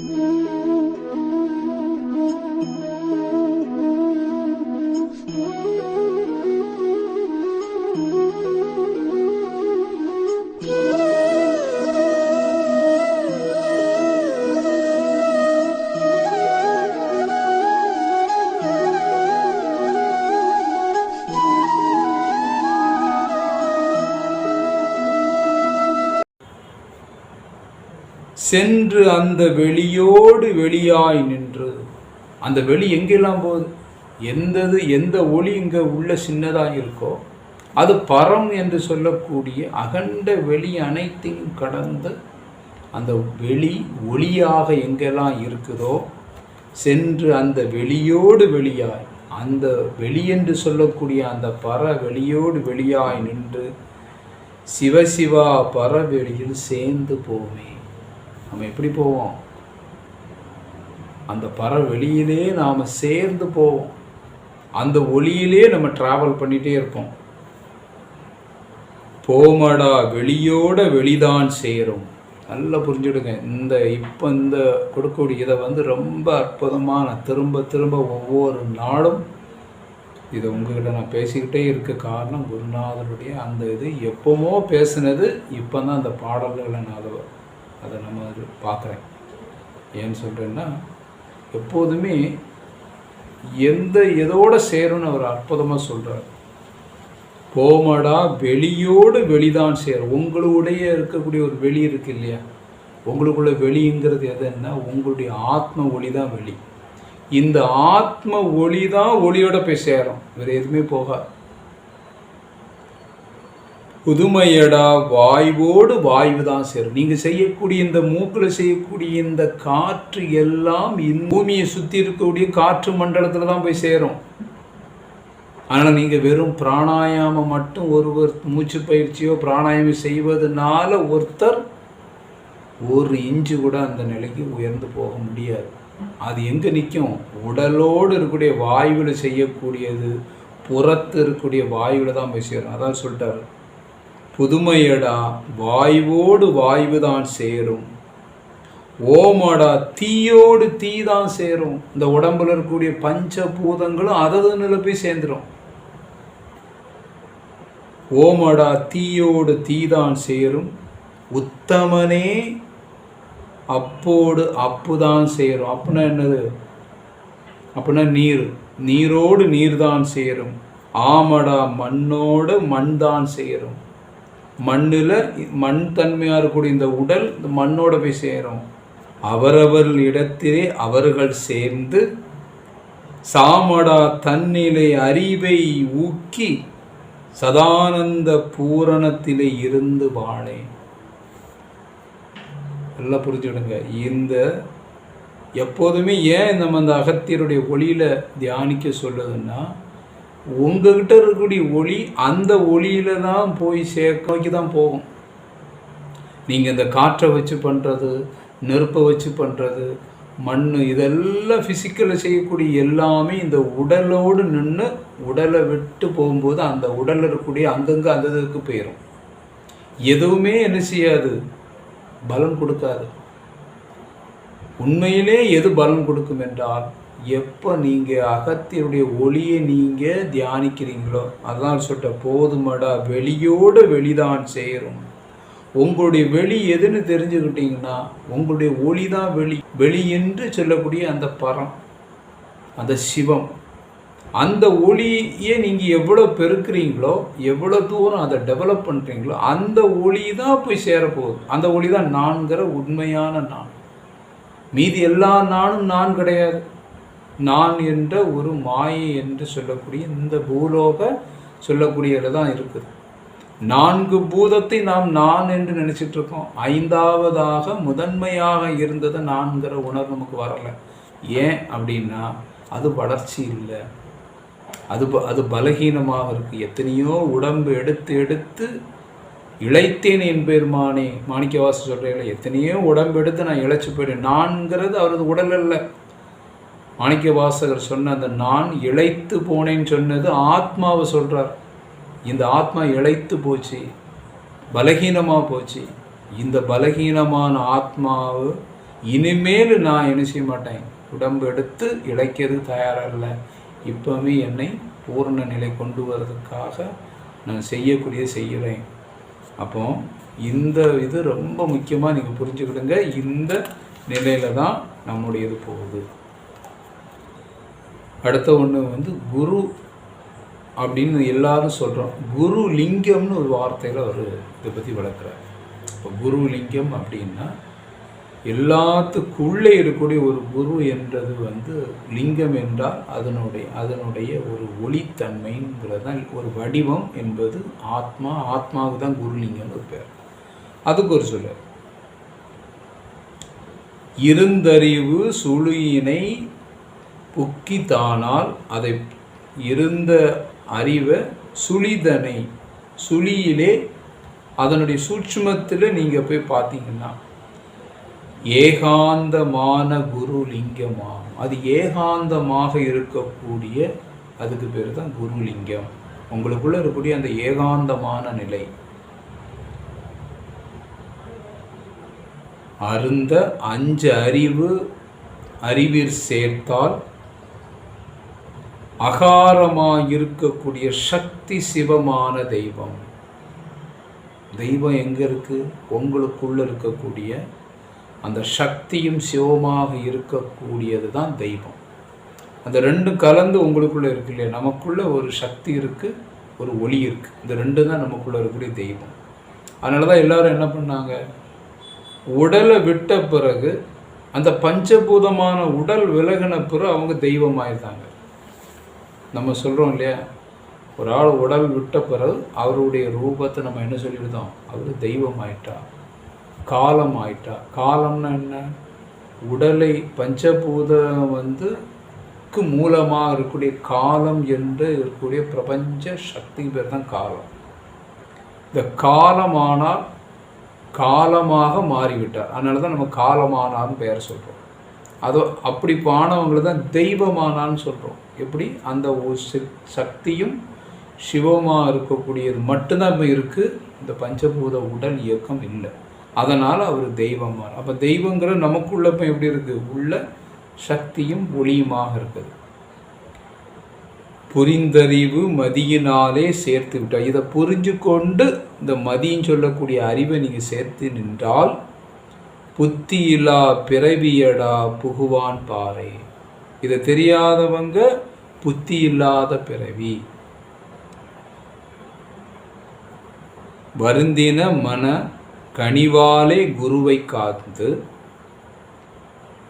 Mm-hmm. சென்று அந்த வெளியோடு வெளியாய் நின்று. அந்த வெளி எங்கெல்லாம் போகுது? எந்தது எந்த ஒளி இங்கே உள்ள சின்னதாக இருக்கோ அது பரம் என்று சொல்லக்கூடிய அகண்ட வெளி அனைத்தையும் கடந்து அந்த வெளி ஒளியாக எங்கெல்லாம் இருக்குதோ சென்று அந்த வெளியோடு வெளியாய் அந்த வெளி என்று சொல்லக்கூடிய அந்த பர வெளியோடு வெளியாய் நின்று சிவசிவா பரவெளியில் சேர்ந்து போமே. நம்ம எப்படி போவோம்? அந்த பற வெளியிலே நாம் சேர்ந்து போவோம். அந்த ஒளியிலே நம்ம ட்ராவல் பண்ணிகிட்டே இருப்போம். போமடா வெளியோட வெளிதான் சேரும். நல்லா புரிஞ்சுடுங்க. இந்த இப்போ இந்த கொடுக்கக்கூடிய இதை வந்து ரொம்ப அற்புதமாக நான் திரும்ப திரும்ப ஒவ்வொரு நாளும் இதை உங்ககிட்ட நான் பேசிக்கிட்டே இருக்க காரணம் குருநாதருடைய அந்த இது எப்போமோ பேசுனது இப்போ தான் அந்த பாடல்களை நான் அதை அதை நம்ம பார்க்குறேன். ஏன்னு சொல்கிறேன்னா எப்போதுமே எந்த எதோட சேரும்னு அவர் அற்புதமாக சொல்கிறார் போமடா வெளியோடு வெளிதான் சேரும். உங்களுடைய இருக்கக்கூடிய ஒரு வெளி இருக்கு இல்லையா? உங்களுக்குள்ள வெளிங்கிறது எதுன்னா உங்களுடைய ஆத்ம ஒளி தான் வெளி. இந்த ஆத்ம ஒளி தான் ஒளியோட போய் சேரும். வேறு எதுவுமே போகாது. புதுமையடா வாய்வோடு வாய்வு தான் சேரும். நீங்கள் செய்யக்கூடிய இந்த மூக்கில் செய்யக்கூடிய இந்த காற்று எல்லாம் பூமியை சுற்றி இருக்கக்கூடிய காற்று மண்டலத்தில் தான் போய் சேரும். ஆனால் நீங்கள் வெறும் பிராணாயாமம் மட்டும் ஒருவர் மூச்சு பயிற்சியோ பிராணாயாமம் செய்வதனால ஒருத்தர் ஒரு இன்ச்சு கூட அந்த நிலைக்கு உயர்ந்து போக முடியாது. அது எங்கே நிற்கும் உடலோடு இருக்கக்கூடிய வாயுவில் செய்யக்கூடியது புறத்து இருக்கக்கூடிய வாயுவில் தான் போய் சேரும். அதான் சொல்லிட்டாரு. புதுமையடா வாய்வோடு வாய்வு தான் சேரும். ஓமடா தீயோடு தீ தான் சேரும். இந்த உடம்புல இருக்கக்கூடிய பஞ்ச பூதங்களும் அததுல போய் சேர்ந்துடும் ஓமடா தீயோடு தீதான் சேரும். உத்தமனே அப்போடு அப்புதான் சேரும். அப்புடின்னா என்னது? அப்படின்னா நீர். நீரோடு நீர்தான் சேரும். ஆமடா மண்ணோடு மண் தான் சேரும். மண்ணில் மண் தன்மையாக இருக்கக்கூடிய இந்த உடல் இந்த மண்ணோட போய் சேரும். அவரவர் இடத்திலே அவர்கள் சேர்ந்து சாமடா தன்னிலை அறிவை ஊக்கி சதானந்த பூரணத்திலே இருந்து வாழேன் நல்லா புரிஞ்சுடுங்க இந்த எப்போதுமே ஏன் நம்ம அந்த அகத்தியருடைய ஒளியில் தியானிக்க சொல்லுதுன்னா உங்ககிட்ட இருக்கக்கூடிய ஒளி அந்த ஒளியில தான் போய் சேர்க்க தான் போகும். நீங்கள் இந்த காற்றை வச்சு பண்ணுறது நெருப்பை வச்சு பண்ணுறது மண் இதெல்லாம் ஃபிசிக்கலில் செய்யக்கூடிய எல்லாமே இந்த உடலோடு நின்று உடலை விட்டு போகும்போது அந்த உடலில் இருக்கக்கூடிய அங்கங்கே அந்த இதுக்கு போயிடும் எதுவுமே என்ன செய்யாது? பலன் கொடுக்காது. உண்மையிலே எது பலன் கொடுக்கும் என்றால் எப்போ நீங்கள் அகத்தியருடைய ஒளியை நீங்கள் தியானிக்கிறீங்களோ அதான் சொல்லிட்ட போதுமடா வெளியோடு வெளிதான் சேரும். உங்களுடைய வெளி எதுன்னு தெரிஞ்சுக்கிட்டீங்கன்னா உங்களுடைய ஒளி தான் வெளி. வெளி என்று சொல்லக்கூடிய அந்த பரம் அந்த சிவம். அந்த ஒளியை நீங்கள் எவ்வளோ பெருக்கிறீங்களோ எவ்வளோ தூரம் அதை டெவலப் பண்ணுறீங்களோ அந்த ஒளி தான் போய் சேரப்போகுது. அந்த ஒளி தான் நான்கிற உண்மையான நான். மீதி எல்லா நானும் நான் கிடையாது. நான் என்ற ஒரு மாயை என்று சொல்லக்கூடிய இந்த பூலோக சொல்லக்கூடியதில் தான் இருக்குது. நான்கு பூதத்தை நாம் நான் என்று நினச்சிட்டு இருக்கோம். ஐந்தாவதாக முதன்மையாக இருந்தது நான்கிற உணர்வு நமக்கு வரலை. ஏன் அப்படின்னா அது வளர்ச்சி இல்லை. அது ப- அது பலகீனமாக இருக்குது எத்தனையோ உடம்பு எடுத்து எடுத்து இழைத்தேன் என் பெருமானே மாணிக்கவாச சொல்கிறேன் எத்தனையோ உடம்பு எடுத்து நான் இழைச்சி போயிட்டேன். நான்கிறது அவரது உடல் இல்லை மாணிக்க வாசகர் சொன்ன அந்த நான் இழைத்து போனேன்னு சொன்னது ஆத்மாவை சொல்கிறார் இந்த ஆத்மா இழைத்து போச்சு பலகீனமாக போச்சு. இந்த பலகீனமான ஆத்மாவு இனிமேல் நான் என்ன செய்ய மாட்டேன்? உடம்பு எடுத்து இழைக்கிறது தயாராக இல்லை இப்போவுமே என்னை பூர்ண நிலை கொண்டு வர்றதுக்காக நான் செய்யக்கூடிய செய்கிறேன். அப்போ இந்த இது ரொம்ப முக்கியமாக நீங்கள் புரிஞ்சுக்கிடுங்க. இந்த நிலையில தான் நம்முடைய இது போகுது. அடுத்த ஒன்று வந்து குரு அப்படின்னு எல்லாரும் சொல்கிறோம் குரு லிங்கம்னு ஒரு வார்த்தையில் அவர் இதை பற்றி வளர்க்குறாரு இப்போ குரு லிங்கம் அப்படின்னா எல்லாத்துக்குள்ளே இருக்கக்கூடிய ஒரு குரு என்றது வந்து லிங்கம் என்றால் அதனுடைய அதனுடைய ஒரு ஒளித்தன்மைங்கிறது தான் ஒரு வடிவம் என்பது ஆத்மா ஆத்மாவுக்கு தான் குருலிங்கம்னு ஒரு பேர். அதுக்கு ஒரு சொல்லு இருந்தறிவு சுழியினை புக்கித்தானால் அதை இருந்த அறிவை சுழிதனை. சுழியிலே அதனுடைய சூட்சுமத்தில் நீங்கள் போய் பார்த்தீங்கன்னா ஏகாந்தமான குரு லிங்கமாம் அது ஏகாந்தமாக இருக்கக்கூடிய அதுக்கு பேர் தான் குருலிங்கம். உங்களுக்குள்ளே இருக்கக்கூடிய அந்த ஏகாந்தமான நிலை. அருந்த அஞ்சு அறிவு அறிவிற் சேர்த்தால் அகாரமாக இருக்கக்கூடிய சக்தி சிவமான தெய்வம். தெய்வம் எங்கே இருக்குது உங்களுக்குள்ளே இருக்கக்கூடிய அந்த சக்தியும் சிவமாக இருக்கக்கூடியது தான் தெய்வம். அந்த ரெண்டும் கலந்து உங்களுக்குள்ளே இருக்கு இல்லையா? நமக்குள்ளே ஒரு சக்தி இருக்குது ஒரு ஒளி இருக்குது இந்த ரெண்டு தான் நமக்குள்ளே இருக்கக்கூடிய தெய்வம். அதனால தான் எல்லோரும் என்ன பண்ணாங்க? உடலை விட்ட பிறகு அந்த பஞ்சபூதமான உடல் விலகின பிறகு அவங்க தெய்வமாயிருந்தாங்க நம்ம சொல்கிறோம் இல்லையா? ஒரு ஆள் உடல் விட்ட பிறகு அவருடைய ரூபத்தை நம்ம என்ன சொல்லிவிடுதோம் அவர் தெய்வம் ஆயிட்டா காலம் ஆயிட்டா. காலம்னா என்ன? உடலை பஞ்சபூதம் வந்து மூலமாக இருக்கக்கூடிய காலம் என்று இருக்கக்கூடிய பிரபஞ்ச சக்தி பேர் தான் காலம். இந்த காலமானால் காலமாக மாறிவிட்டார். அதனால தான் நம்ம காலமானார்னு பெயர் சொல்கிறோம் அதோ அப்படி பானவங்களை தான் தெய்வமானான்னு சொல்கிறோம் எப்படி? அந்த ஒரு சக்தியும் சிவமாக இருக்கக்கூடியது மட்டும்தான் இப்போ இருக்குது இந்த பஞ்சபூத உடல் இயக்கம் இல்லை. அதனால் அவர் தெய்வமாக அப்போ தெய்வங்கிற நமக்குள்ள இப்போ எப்படி இருக்குது உள்ள சக்தியும் ஒளியுமாக இருக்குது. புரிந்தறிவு மதியினாலே சேர்த்து விட்டார். இதை புரிஞ்சு கொண்டு இந்த மதின்னு சொல்லக்கூடிய அறிவை நீங்கள் சேர்த்து நின்றால் புத்தியில்லா பிறவியடா புகுவான் பாறை. இதை தெரியாதவங்க புத்தி இல்லாத பிறவி. வருந்தின மன கனிவாலே குருவை காத்து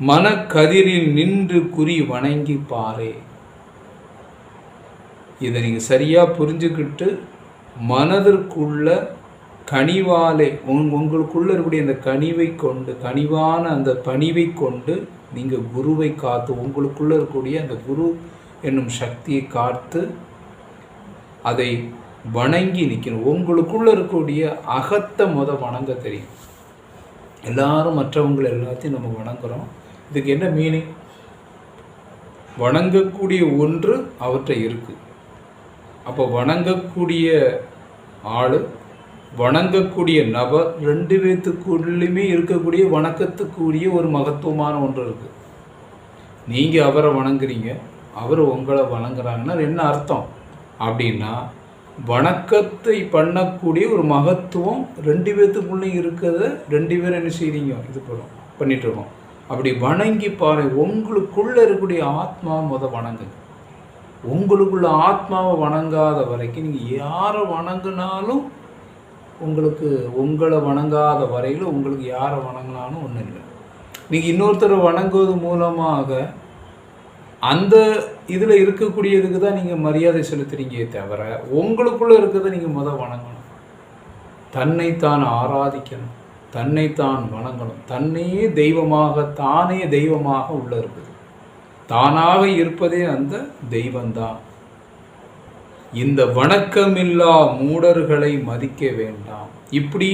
மனக்கதிரில் நின்று குறி வணங்கி பாரே. இதை நீங்கள் சரியாக புரிஞ்சுக்கிட்டு மனதிற்குள்ள கனிவாலே உங் உங்களுக்குள்ளே இருக்கக்கூடிய அந்த கனிவை கொண்டு கனிவான அந்த பணிவை கொண்டு நீங்கள் குருவை காத்து உங்களுக்குள்ளே இருக்கக்கூடிய அந்த குரு என்னும் சக்தியை காத்து அதை வணங்கி நிற்கணும் உங்களுக்குள்ளே இருக்கக்கூடிய அகத்தை முத வணங்க தெரியும். எல்லாரும் மற்றவங்களை எல்லாத்தையும் நம்ம வணங்குறோம். இதுக்கு என்ன மீனிங் வணங்கக்கூடிய ஒன்று அவற்றை இருக்குது அப்போ வணங்கக்கூடிய ஆள் வணங்கக்கூடிய நபர் ரெண்டு பேத்துக்குள்ளுமே இருக்கக்கூடிய வணக்கத்துக்குரிய ஒரு மகத்துவமான ஒன்று இருக்குது நீங்கள் அவரை வணங்குறீங்க அவர் உங்களை வணங்குறாங்கன்னா என்ன அர்த்தம்? அப்படின்னா வணக்கத்தை பண்ணக்கூடிய ஒரு மகத்துவம் ரெண்டு பேர்த்துக்குள்ளே இருக்கிறத ரெண்டு பேரும் என்ன செய்கிறீங்க இது பண்ணும் பண்ணிட்டுருக்கோம் அப்படி வணங்கி பாரு உங்களுக்குள்ளே இருக்கக்கூடிய ஆத்மாவை முத வணங்குங்க. உங்களுக்குள்ள ஆத்மாவை வணங்காத வரைக்கும் நீங்கள் யாரை வணங்கினாலும் உங்களுக்கு உங்களை வணங்காத வரையில் உங்களுக்கு யாரை வணங்கினாலும் ஒன்றும் இல்லை. நீங்கள் இன்னொருத்தரை வணங்குவது மூலமாக அந்த இதில் இருக்கக்கூடியதுக்கு தான் நீங்கள் மரியாதை செலுத்துறீங்க தவிர உங்களுக்குள்ளே இருக்கிறத நீங்கள் முதல் வணங்கணும். தன்னைத்தான் ஆராதிக்கணும். தன்னைத்தான் வணங்கணும். தன்னையே தெய்வமாக தானே தெய்வமாக உள்ளே இருக்குது. தானாக இருப்பதே அந்த தெய்வந்தான் இந்த வணக்கமில்லா மூடர்களை மதிக்க வேண்டாம். இப்படி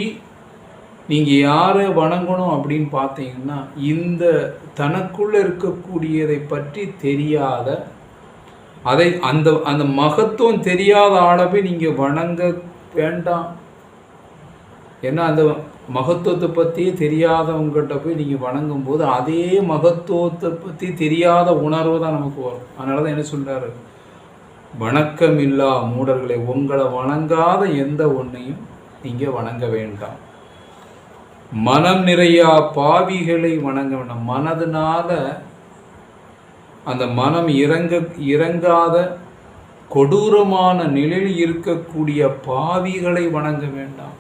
நீங்கள் யாரை வணங்கணும் அப்படின்னு பார்த்தீங்கன்னா இந்த தனக்குள்ளே இருக்கக்கூடியதை பற்றி தெரியாத அதை அந்த அந்த மகத்துவம் தெரியாத ஆளவே நீங்கள் வணங்க வேண்டாம். ஏன்னா அந்த மகத்துவத்தை பற்றியே தெரியாதவங்ககிட்ட போய் நீங்கள் வணங்கும் போது அதே மகத்துவத்தை பற்றி தெரியாத உணர்வு தான் நமக்கு வரும். அதனால தான் என்ன சொல்கிறாரு வணக்கம் இல்லா மூடர்களை உங்களை வணங்காத எந்த ஒன்றையும் நீங்கள் வணங்க வேண்டாம். மனம் நிறையா பாவிகளை வணங்க வேண்டாம். மனதுனால அந்த மனம் இறங்க இறங்காத கொடூரமான நிலையில் இருக்கக்கூடிய பாவிகளை வணங்க வேண்டாம்.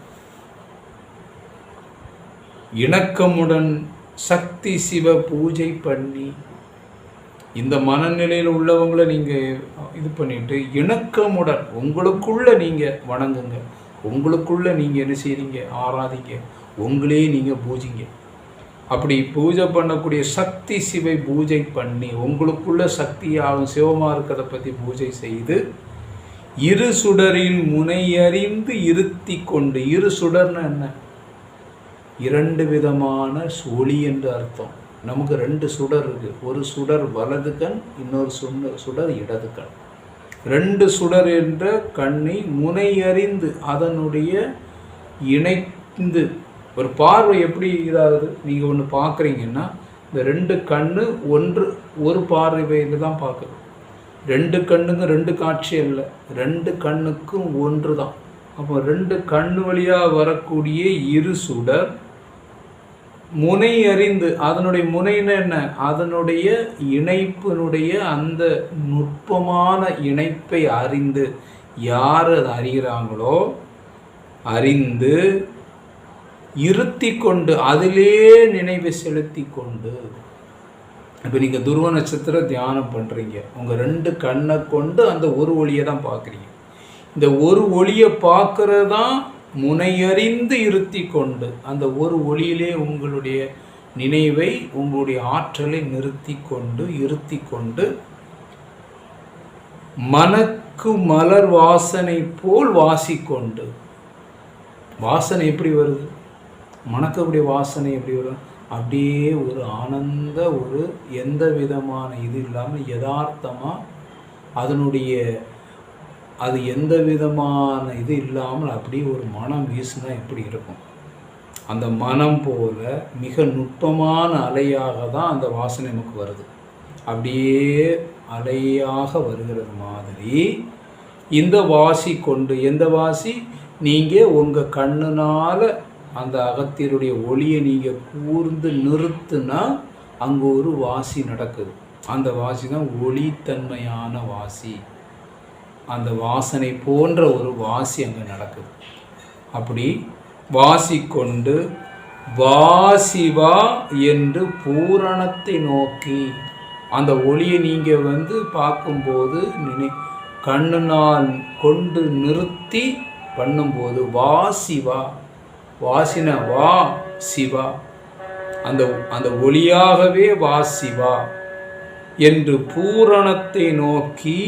இணக்கமுடன் சக்தி சிவ பூஜை பண்ணி இந்த மனநிலையில் உள்ளவங்களை நீங்கள் இது பண்ணிட்டு இணக்கமுடன் உங்களுக்குள்ள நீங்கள் வணங்குங்க. உங்களுக்குள்ள நீங்கள் என்ன செய்றீங்க? ஆராதிங்க. உங்களே நீங்கள் பூஜிங்க. அப்படி பூஜை பண்ணக்கூடிய சக்தி சிவை பூஜை பண்ணி உங்களுக்குள்ள சக்தியாகும் சிவமாக இருக்கிறத பற்றி பூஜை செய்து இரு சுடரில் முனையறிந்து இருத்தி கொண்டு இரு சுடர்னு என்ன? இரண்டு விதமான ஒளி என்று அர்த்தம். நமக்கு ரெண்டு சுடர் இருக்குது ஒரு சுடர் வலது கண் இன்னொரு சுட சுடர் இடது கண். ரெண்டு சுடர் என்ற கண்ணை முனையறிந்து அதனுடைய இணைந்து ஒரு பார்வை எப்படி இதாகுது? நீங்கள் ஒன்று பார்க்குறீங்கன்னா இந்த ரெண்டு கண்ணு ஒன்று ஒரு பார்வையில் தான் பார்க்குது ரெண்டு கண்ணுங்க ரெண்டு காட்சி இல்லை ரெண்டு கண்ணுக்கும் ஒன்று தான். அப்போ ரெண்டு கண் வழியாக வரக்கூடிய இரு சுடர் முனை அறிந்து அதனுடைய முனைன்னு என்ன? அதனுடைய இணைப்பினுடைய அந்த நுட்பமான இணைப்பை அறிந்து யார் அதை அறிகிறாங்களோ அறிந்து இருத்தி கொண்டு அதிலே நினைவை செலுத்தி கொண்டு. இப்போ நீங்கள் துருவ நட்சத்திரம் தியானம் பண்ணுறீங்க உங்கள் ரெண்டு கண்ணை கொண்டு அந்த ஒரு ஒளியை தான் பார்க்குறீங்க. இந்த ஒரு ஒளியை பார்க்குறது தான் முனையறிந்து இருத்தி கொண்டு அந்த ஒரு ஒளியிலே உங்களுடைய நினைவை உங்களுடைய ஆற்றலை நிறுத்தி கொண்டு இருத்தி கொண்டு மனக்கு மலர் வாசனை போல் வாசிக்கொண்டு. வாசனை எப்படி வருது? மணக்கக்கூடிய வாசனை எப்படி வரும்? அப்படியே ஒரு ஆனந்த ஒரு எந்த விதமான இது இல்லாமல் யதார்த்தமாக அதனுடைய அது எந்த விதமான இது இல்லாமல் அப்படியே ஒரு மனம் வீசுனா எப்படி இருக்கும்? அந்த மனம் போல மிக நுட்பமான அலையாக தான் அந்த வாசனை நமக்கு வருது. அப்படியே அலையாக வருகிறது மாதிரி இந்த வாசி கொண்டு எந்த வாசி? நீங்கள் உங்கள் கண்ணுனால் அந்த அகத்தியருடைய ஒளியை நீங்கள் கூர்ந்து நிறுத்துனா அங்கே ஒரு வாசி நடக்குது. அந்த வாசி தான் ஒளித்தன்மையான வாசி. அந்த வாசனை போன்ற ஒரு வாசி அங்கே நடக்குது. அப்படி வாசிக்கொண்டு வாசிவா என்று பூரணத்தை நோக்கி அந்த ஒளியை நீங்கள் வந்து பார்க்கும்போது நினை கண்ணுனால் கொண்டு நிறுத்தி பண்ணும்போது வாசிவா வாசின வா சிவா அந்த அந்த ஒளியாகவே வா சிவா என்று பூரணத்தை நோக்கி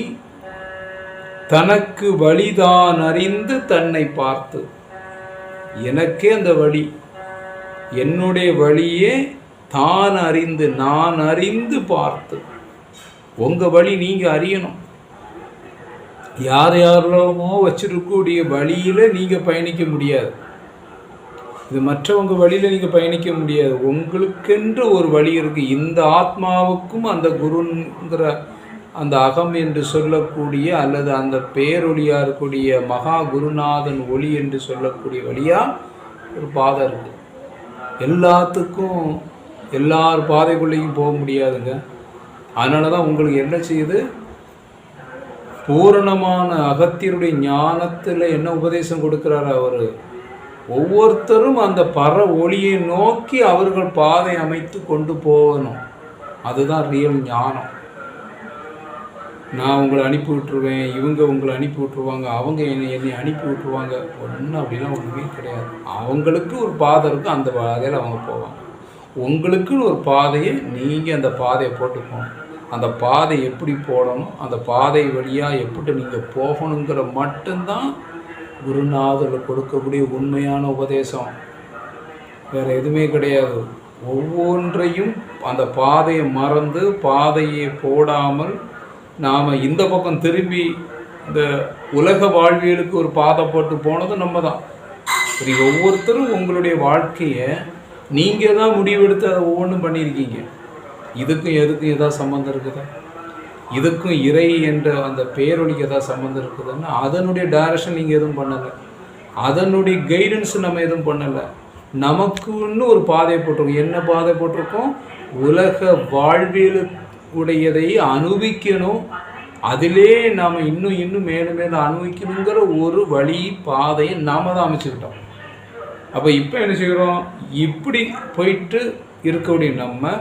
தனக்கு வழிதான் அறிந்து தன்னை பார்த்து. எனக்கே அந்த வழி. என்னுடைய வழியே தான் அறிந்து நான் அறிந்து பார்த்து. உங்கள் வழி நீங்கள் அறியணும். யார் யாரோமோ வச்சிருக்கக்கூடிய வழியில் நீங்கள் பயணிக்க முடியாது. இது மற்றவங்க வழியில் நீங்கள் பயணிக்க முடியாது. உங்களுக்கென்று ஒரு வழி இருக்குது இந்த ஆத்மாவுக்கும் அந்த குருங்கிற அந்த அகம் என்று சொல்லக்கூடிய அல்லது அந்த பேரொழியாக இருக்கக்கூடிய மகா குருநாதன் ஒளி என்று சொல்லக்கூடிய வழியாக ஒரு பாதை இருக்குது எல்லாத்துக்கும் எல்லார் பாதைக்குள்ளேயும் போக முடியாதுங்க. அதனால தான் உங்களுக்கு என்ன செய்யுது? பூரணமான அகத்தியருடைய ஞானத்தில் என்ன உபதேசம் கொடுக்குறாரு அவர்? ஒவ்வொருத்தரும் அந்த பற ஒளியை நோக்கி அவர்கள் பாதை அமைத்து கொண்டு போகணும். அதுதான் ரியல் ஞானம். நான் உங்களை அனுப்பி விட்டுருவேன் இவங்க உங்களை அனுப்பி விட்ருவாங்க அவங்க என்னை என்னை அனுப்பி விட்ருவாங்க ஒன்றும் அப்படிலாம் ஒன்றுமே கிடையாது. அவங்களுக்கு ஒரு பாதை இருக்கும் அந்த பாதையில் அவங்க போவாங்க. உங்களுக்குன்னு ஒரு பாதையை நீங்கள் அந்த பாதையை போட்டுக்கணும். அந்த பாதை எப்படி போடணும் அந்த பாதை வழியாக எப்படி நீங்கள் போகணுங்கிற மட்டும்தான் குருநாதர் கொடுக்கக்கூடிய உண்மையான உபதேசம். வேறு எதுவுமே கிடையாது. ஒவ்வொன்றையும் அந்த பாதையை மறந்து பாதையை போடாமல் நாம் இந்த பக்கம் திரும்பி இந்த உலக வாழ்வியலுக்கு ஒரு பாதை போட்டு போனது நம்ம தான் சரி ஒவ்வொருத்தரும் உங்களுடைய வாழ்க்கையை நீங்கள் தான் முடிவெடுத்து அதை ஒவ்வொன்றும் பண்ணியிருக்கீங்க. இதுக்கும் எதுக்கும் ஏதாவது சம்மந்தம் இருக்குதா? இதுக்கும் இறை என்ற அந்த பேரொழிக்கு ஏதாவது சம்மந்தம் இருக்குதுன்னா அதனுடைய டைரக்ஷன் நீங்கள் எதுவும் பண்ணலை. அதனுடைய கைடன்ஸ் நம்ம எதுவும் பண்ணலை. நமக்குன்னு ஒரு பாதை போட்டிருக்கோம். என்ன பாதை போட்டிருக்கோம்? உலக வாழ்வியலுக்கு உடையதை அனுபவிக்கணும். அதிலே நாம் இன்னும் இன்னும் மேலும் மேலும் அனுபவிக்கணுங்கிற ஒரு வழி பாதையை நாம தான் அமைச்சுக்கிட்டோம். அப்போ இப்போ என்ன செய்கிறோம்? இப்படி போயிட்டு இருக்கக்கூடிய நம்ம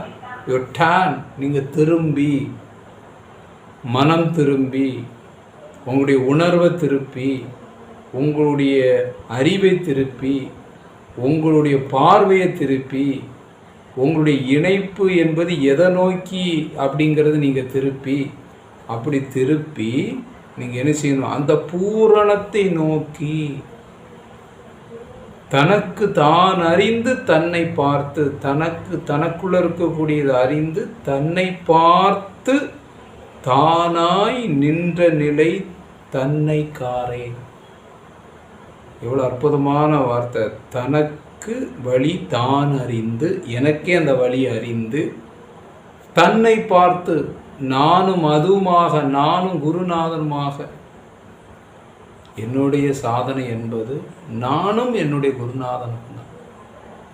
ஒரு டேன் நீங்கள் திரும்பி மனம் திரும்பி உங்களுடைய உணர்வை திருப்பி உங்களுடைய அறிவை திருப்பி உங்களுடைய பார்வையை திருப்பி உங்களுடைய இணைப்பு என்பது எதை நோக்கி அப்படிங்கிறது நீங்கள் திருப்பி அப்படி திருப்பி நீங்கள் என்ன செய்யணும்? அந்த பூரணத்தை நோக்கி தனக்கு தான் அறிந்து தன்னை பார்த்து தனக்கு தனக்குள்ள இருக்கக்கூடியது அறிந்து தன்னை பார்த்து தானாய் நின்ற நிலை தன்னை காரேன் எவ்வளோ அற்புதமான வார்த்தை. தனக்கு வழி தான் அறிந்து எனக்கே அந்த வழி அறிந்து தன்னை பார்த்து நானும் அதுவுமாக நானும் குருநாதனுமாக என்னுடைய சாதனை என்பது நானும் என்னுடைய குருநாதனும் தான்.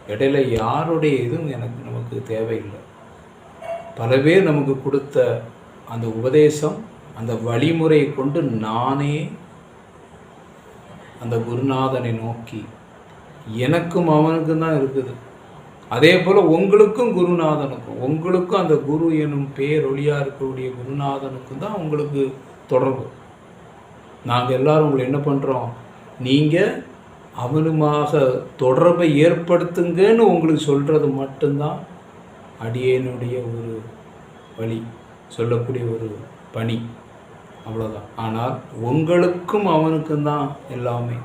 இடையில யாருடைய இதுவும் எனக்கு நமக்கு தேவையில்லை. பல பேர் நமக்கு கொடுத்த அந்த உபதேசம் அந்த வழிமுறையை கொண்டு நானே அந்த குருநாதனை நோக்கி எனக்கும் அவனுக்கும் தான் இருக்குது. அதே போல் உங்களுக்கும் குருநாதனுக்கும் உங்களுக்கும் அந்த குரு எனும் பேரொழியாக இருக்கக்கூடிய குருநாதனுக்கும் தான் உங்களுக்கு தொடர்பு. நாங்கள் எல்லாரும் உங்களை என்ன பண்ணுறோம் நீங்கள் அவனுமாக தொடர்பை ஏற்படுத்துங்கன்னு உங்களுக்கு சொல்கிறது மட்டும்தான் அடியனுடைய ஒரு வழி சொல்லக்கூடிய ஒரு பணி. அவ்வளோதான் ஆனால் உங்களுக்கும் அவனுக்கும் தான் எல்லாமே.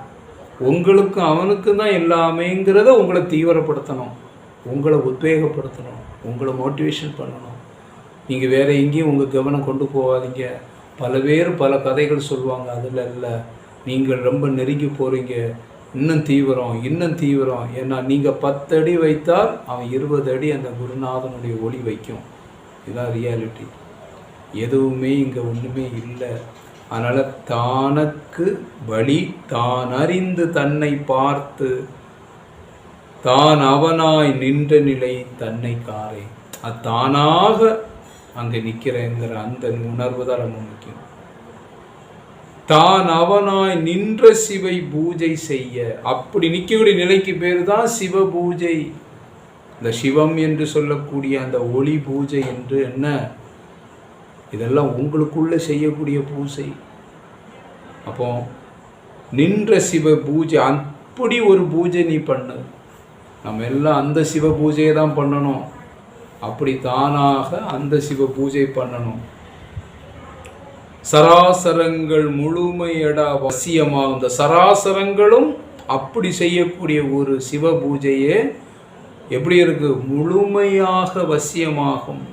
உங்களுக்கும் அவனுக்கும் தான் எல்லாமேங்கிறத உங்களை தீவிரப்படுத்தணும். உங்களை உத்வேகப்படுத்தணும். உங்களை மோட்டிவேஷன் பண்ணணும். நீங்கள் வேறு எங்கேயும் உங்கள் கவனம் கொண்டு போகாதீங்க. பல பேர் பல கதைகள் சொல்லுவாங்க அதில் இல்லை. நீங்கள் ரொம்ப நெருங்கி போகிறீங்க இன்னும் தீவிரம் இன்னும் தீவிரம். ஏன்னா நீங்கள் பத்து அடி வைத்தால் அவன் இருபது அடி அந்த குருநாதனுடைய ஒளி வைக்கும். இதுதான் ரியாலிட்டி எதுவுமே இங்கே ஒன்றுமே இல்லை. அதனால் தானக்கு வழி தான் அறிந்து தன்னை பார்த்து தான் அவனாய் நின்ற நிலை தன்னை காரே அது தானாக அங்கே நிற்கிறேங்கிற அந்த உணர்வு தான் ரொம்ப முக்கியம். தான் அவனாய் நின்ற சிவை பூஜை செய்ய. அப்படி நிற்கக்கூடிய நிலைக்கு பேர் தான் சிவ பூஜை. இந்த சிவம் என்று சொல்லக்கூடிய அந்த ஒளி பூஜை என்று என்ன? இதெல்லாம் உங்களுக்குள்ளே செய்யக்கூடிய பூஜை அப்போ நின்ற சிவ பூஜை அப்படி ஒரு பூஜை நீ பண்ணு. நம்ம எல்லாம் அந்த சிவ பூஜையை தான் பண்ணணும். அப்படி தானாக அந்த சிவ பூஜை பண்ணணும். சராசரங்கள் முழுமையடா வசியமாகும் இந்த சராசரங்களும் அப்படி செய்யக்கூடிய ஒரு சிவ பூஜையே எப்படி இருக்கு? முழுமையாக வசியமாகும்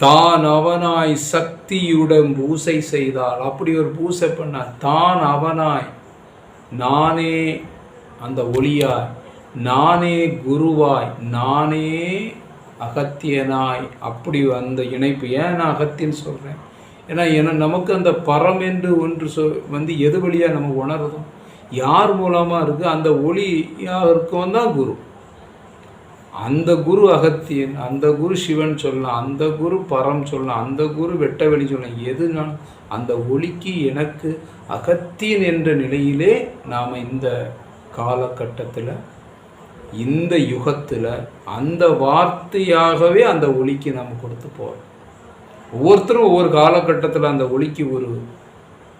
தான் அவனாய் சக்தியுடன் பூசை செய்தால் அப்படி ஒரு பூசை பண்ணார். தான் அவனாய். நானே அந்த ஒளியாய். நானே குருவாய். நானே அகத்தியனாய். அப்படி அந்த இணைப்பு. ஏன் நான் அகத்தியன்னு சொல்கிறேன் ஏன்னா ஏன்னா நமக்கு அந்த பரம் என்று ஒன்று சொ வந்து எது வழியாக நமக்கு உணர்றதும்? யார் மூலமாக இருக்குது அந்த ஒளியாக இருக்கவன் தான் குரு. அந்த குரு அகத்தியன் அந்த குரு சிவன் சொல்லலாம் அந்த குரு பரம் சொல்லலாம் அந்த குரு வெட்டவெளி சொல்லலாம் எதுனாலும் அந்த ஒளிக்கு எனக்கு அகத்தியன் என்ற நிலையிலே நாம் இந்த காலகட்டத்தில் இந்த யுகத்தில் அந்த வார்த்தையாகவே அந்த ஒளிக்கு நம்ம கொடுத்து போகிறோம் ஒவ்வொருத்தரும் ஒவ்வொரு காலகட்டத்தில் அந்த ஒளிக்கு ஒரு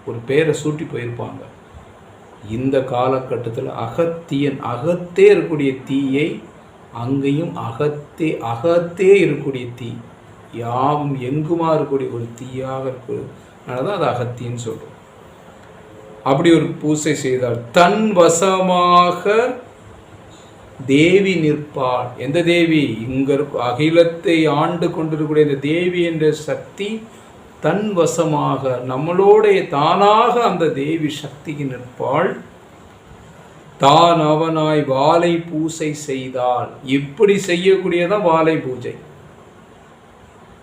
ஒரு பேரை சூட்டி போயிருப்பாங்க. இந்த காலகட்டத்தில் அகத்தியன் அகத்தே இருக்கக்கூடிய தீயை அங்கேயும் அகத்தே அகத்தே இருக்கக்கூடிய தீ. யாவும் எங்குமா இருக்கக்கூடிய ஒரு தீயாக இருக்கிறது தான் அது அகத்தின்னு சொல்கிறோம் அப்படி ஒரு பூசை செய்தால் தன் வசமாக தேவி நிற்பாள். எந்த தேவி? இங்க அகிலத்தை ஆண்டு கொண்டிருக்கக்கூடிய இந்த தேவி என்ற சக்தி தன் வசமாக நம்மளோடைய தானாக அந்த தேவி சக்திக்கு நிற்பாள். தான் அவனாய் வாழை பூசை செய்தால் இப்படி செய்யக்கூடியதான் வாழை பூஜை.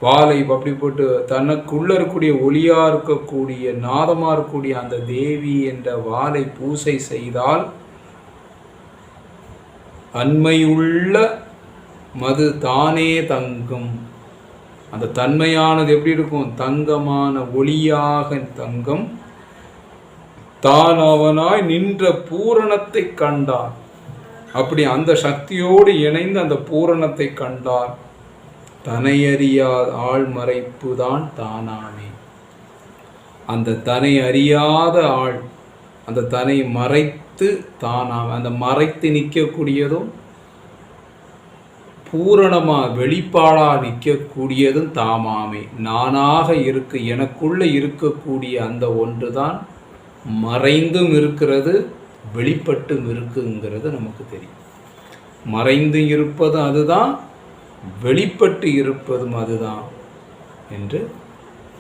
வாலை அப்படி போட்டு தனக்குள்ள இருக்கக்கூடிய ஒளியா இருக்கக்கூடிய நாதமா இருக்கக்கூடிய அந்த தேவி என்ற வாழை பூசை செய்தால் அண்மையுள்ள மது தானே தங்கும். அந்த தன்மையானது எப்படி இருக்கும்? தங்கமான ஒளியாக தங்கம். தான் அவனாய் நின்ற பூரணத்தை கண்டார் அப்படி அந்த சக்தியோடு இணைந்து அந்த பூரணத்தை கண்டார் தனையறியாத ஆழ்மறைப்பு தான் தானாமே. அந்த தனை அறியாத ஆள் அந்த தனை மறைத்து தானாம் அந்த மறைத்து நிற்கக்கூடியதும் பூரணமாக வெளிப்பாடாக நிற்கக்கூடியதும் தாமாமே. நானாக இருக்கு எனக்குள்ளே இருக்கக்கூடிய அந்த ஒன்று தான் மறைந்தும் இருக்கிறது வெளிப்பட்டும் இருக்குங்கிறது நமக்கு தெரியும். மறைந்து இருப்பது அதுதான் வெளிப்பட்டு இருப்பதும் அதுதான் என்று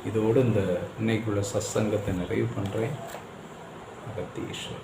இதோடு இந்த இன்னைக்குள்ள சத்சங்கத்தை நிறைவு பண்ணுறேன் அகத்தீஸ்வர்